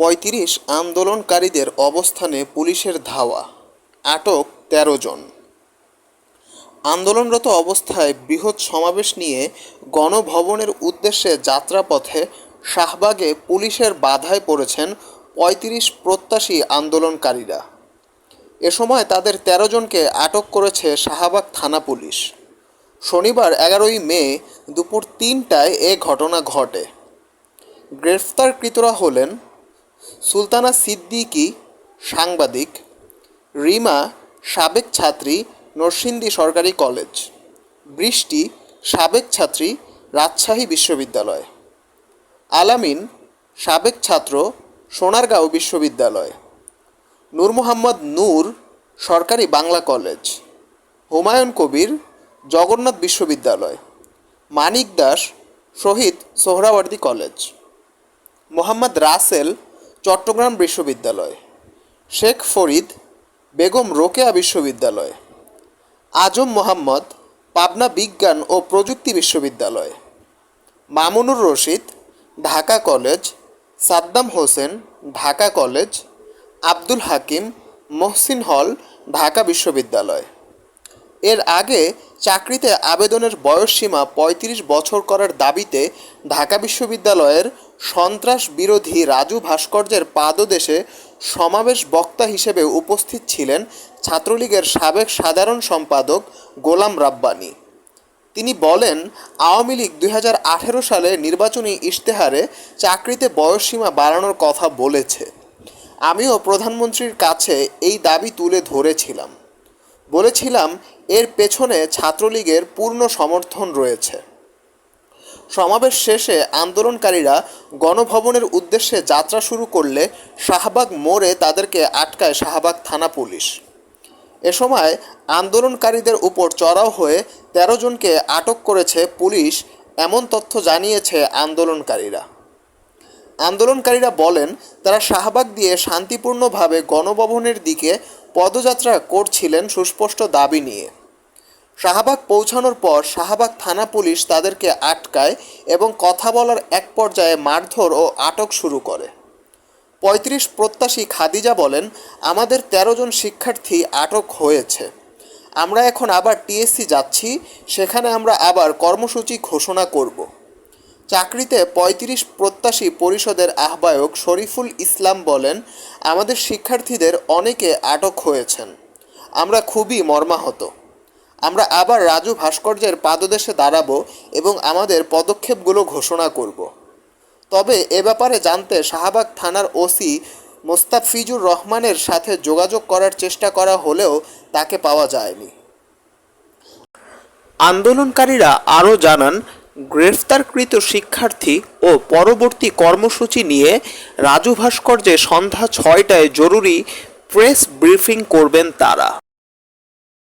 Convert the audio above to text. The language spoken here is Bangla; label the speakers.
Speaker 1: পঁয়ত্রিশ আন্দোলনকারীদের অবস্থানে পুলিশের ধাওয়া, আটক তেরো জন। আন্দোলনরত অবস্থায় বৃহৎ সমাবেশ নিয়ে গণভবনের উদ্দেশ্যে যাত্রাপথে শাহবাগে পুলিশের বাধায় পড়েছেন পঁয়ত্রিশ প্রত্যাশী আন্দোলনকারীরা। এ সময় তাদের তেরো জনকে আটক করেছে শাহবাগ থানা পুলিশ। শনিবার এগারোই মে দুপুর তিনটায় এ ঘটনা ঘটে। গ্রেফতারকৃতরা হলেন সুলতানা সিদ্দিকী সাংবাদিক, রিমা সাবেক ছাত্রী, নরসিংদী সরকারি কলেজ, বৃষ্টি সাবেক ছাত্রী, রাজশাহী বিশ্ববিদ্যালয়, আলামিন সাবেক ছাত্র, সোনারগাঁও বিশ্ববিদ্যালয়, নূর মোহাম্মদ নূর সরকারি বাংলা কলেজ, হুমায়ুন কবির জগন্নাথ বিশ্ববিদ্যালয়, মানিক দাস শহীদ সোহরাওয়ার্দী কলেজ, মোহাম্মদ রাসেল চট্টগ্রাম বিশ্ববিদ্যালয়। শেখ ফরিদ বেগম রোকেয়া বিশ্ববিদ্যালয়। আজম মোহাম্মদ পাবনা বিজ্ঞান ও প্রযুক্তি বিশ্ববিদ্যালয়। Mamunur Rashid Dhaka college. Saddam Hossain Dhaka college. Abdul Hakim Mohsin hall Dhaka বিশ্ববিদ্যালয়। এর আগে চাকরিতে আবেদনের বয়সসীমা পঁয়ত্রিশ বছর করার দাবিতে ঢাকা বিশ্ববিদ্যালয়ের সন্ত্রাস বিরোধী রাজু ভাস্কর্যের পাদদেশে সমাবেশ বক্তা হিসেবে উপস্থিত ছিলেন ছাত্রলীগের সাবেক সাধারণ সম্পাদক গোলাম রাব্বানি। তিনি বলেন, আওয়ামী লীগ দু হাজার আঠেরো সালে নির্বাচনী ইশতেহারে চাকরিতে বয়সসীমা বাড়ানোর কথা বলেছে। আমিও প্রধানমন্ত্রীর কাছে এই দাবি তুলে ধরেছিলাম। বলেছিলাম, এর পেছনে ছাত্রলীগের পূর্ণ সমর্থন রয়েছে। সমাবেশ শেষে আন্দোলনকারীরা গণভবনের উদ্দেশ্যে যাত্রা শুরু করলে শাহবাগ মোড়ে তাদেরকে আটকায় শাহবাগ থানা পুলিশ। এ সময় আন্দোলনকারীদের উপর চড়াও হয়ে তেরো জনকে আটক করেছে পুলিশ, এমন তথ্য জানিয়েছে আন্দোলনকারীরা। আন্দোলনকারীরা বলেন, তারা শাহবাগ দিয়ে শান্তিপূর্ণভাবে গণভবনের দিকে পদযাত্রা করছিলেন সুস্পষ্ট দাবি নিয়ে। শাহবাগ পৌঁছানোর পর শাহবাগ থানা পুলিশ তাদেরকে আটকায় এবং কথা বলার এক পর্যায়ে মারধর ও আটক শুরু করে। পঁয়ত্রিশ প্রত্যাশী খাদিজা বলেন, আমাদের তেরো জন শিক্ষার্থী আটক হয়েছে। আমরা এখন আবার টিএসসি যাচ্ছি, সেখানে আমরা আবার কর্মসূচি ঘোষণা করব। চাকরিতে পঁয়ত্রিশ প্রত্যাশী পরিষদের আহ্বায়ক শরীফুল ইসলাম বলেন, আমাদের শিক্ষার্থীদের অনেকে আটক হয়েছেন। আমরা খুবই মর্মাহত। আমরা আবার রাজু ভাস্কর্যের পাদদেশে দাঁড়াবো এবং আমাদের পদক্ষেপগুলো ঘোষণা করব। তবে এ ব্যাপারে জানতে শাহবাগ থানার ওসি মোস্তাফিজুর রহমানের সাথে যোগাযোগ করার চেষ্টা করা হলেও তাকে পাওয়া যায়নি। আন্দোলনকারীরা আরও জানান গ্রেফতারকৃত শিক্ষার্থী ও পরবর্তী কর্মসূচি নিয়ে রাজু ভাস্কর্যে সন্ধ্যা ছয়টায় জরুরি প্রেস ব্রিফিং করবেন তারা।